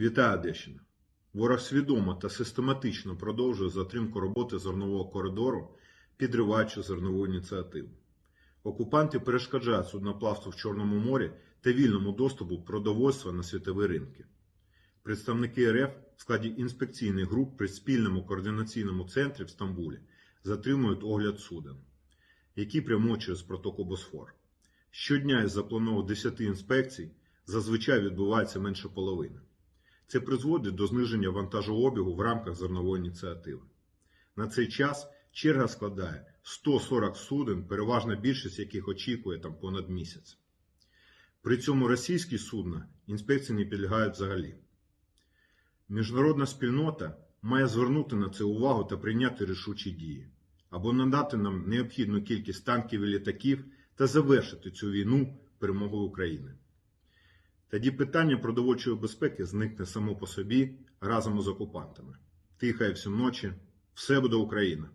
Вітаю Одещина. Ворог свідомо та систематично продовжує затримку роботи зернового коридору, підриваючи зернову ініціативу. Окупанти перешкоджають судноплавству в Чорному морі та вільному доступу продовольства на світові ринки. Представники РФ в складі інспекційних груп при спільному координаційному центрі в Стамбулі затримують огляд суден, які прямують через протоку Босфор. Щодня із запланованих 10 інспекцій зазвичай відбувається менше половини. Це призводить до зниження вантажообігу в рамках зернової ініціативи. На цей час черга складає 140 суден, переважна більшість яких очікує там понад місяць. При цьому російські судна інспекції не підлягають взагалі. Міжнародна спільнота має звернути на це увагу та прийняти рішучі дії, або надати нам необхідну кількість танків і літаків та завершити цю війну перемогою України. Тоді питання продовольчої безпеки зникне само по собі разом із окупантами. Тихає всю ночі, все буде Україна.